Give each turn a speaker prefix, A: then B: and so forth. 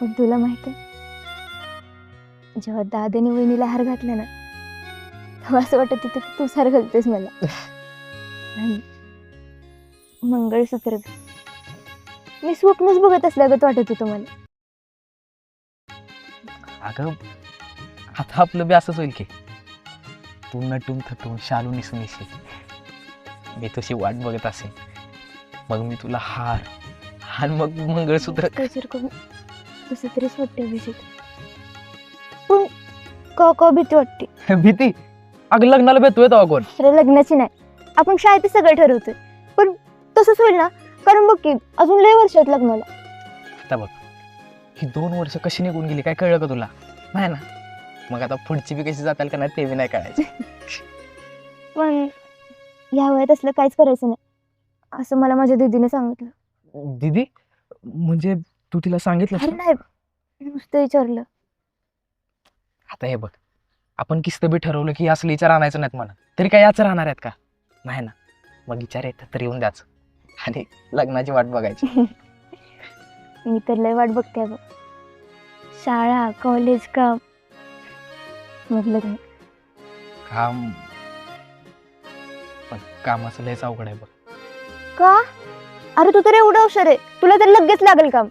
A: पण तुला माहीत आहे जेव्हा दादाने वहिनीला हार घातला ना तेव्हा असं वाटत होतं की तूच हार घालतेस मला. आणि मंगळसूत्र. मी स्वप्नच बघत असल्यागत वाटत होतं मला.
B: अगं आता आपलं बी असंच होईल की. तू नटून थटून शालू निसून येशील मी तुझी वाट बघत असेल मग मी तुला हार आणि मग मंगळसूत्र.
A: करून कसं तरीच वाटते पण का का भीती वाटते?
B: भीती? अगं लग्नाला भेटतोय तेव्हा कोण?
A: अरे लग्नाची नाही. आपण शाळेत सगळं ठरवतोय. पण तसंच होईल ना कारण बघ की अजून लय वर्षात लग्नाला.
B: आता बघ ही दोन वर्ष कशी निघून गेली काय कळलं का तुला? नाही ना? मग आता पुढची बी कशी जाताल का नाही ते बी नाही कळायचं.
A: पण या वयात असलं काहीच करायचं नाही असं मला माझ्या दीदीने सांगितलं.
B: दीदी म्हणजे तू तिला सांगितलं
A: अरे नाही नुसतं विचारलं.
B: आता हे बघ आपण किस्त बी ठरवलं की असलं विचार आणायचं नाहीत म्हणा. तरी काय याच राहणार आहेत का? नाही ना. मग विचार येतात तर येऊन द्याच. आणि लग्नाची वाट बघायची.
A: मी तर लय वाट बघते बघ शाळा कॉलेज काम. मग लग्न
B: काम. पण कामाचं लयच अवघड आहे बघ.
A: का? अरे तू तर एवढं हुशार आहे. तुला तर लगेच लागेल काम.